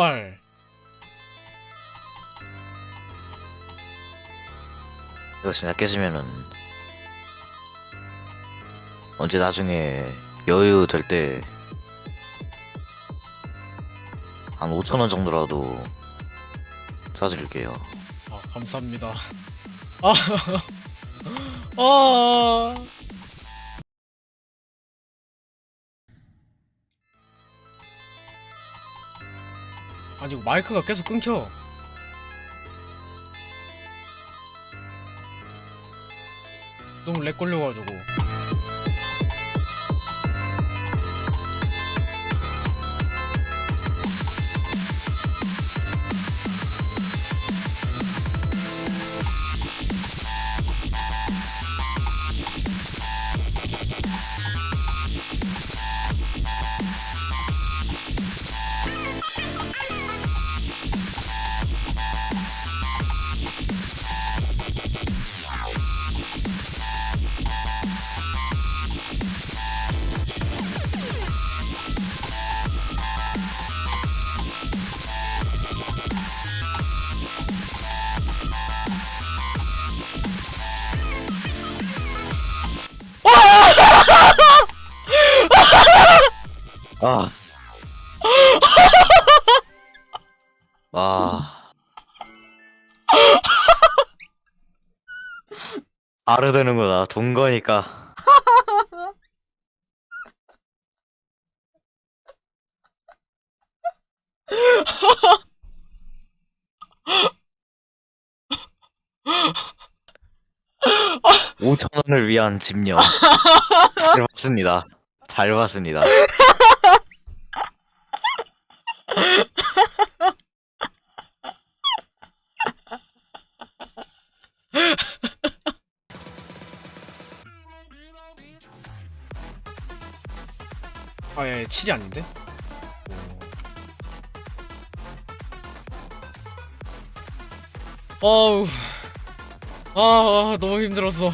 씨발 이거 진짜 깨지면은 언제 나중에 여유 될 때 한 5천 원 정도라도 사드릴게요. 아 감사합니다 아, 아. 아니 마이크가 계속 끊겨. 너무 렉 걸려가지고 아. 와. 바로 되는구나. 동거니까. 오천 원을 위한 집념. 잘 봤습니다. 잘 봤습니다. 아예 7이 아닌데? 어우. 아, 아 너무 힘들었어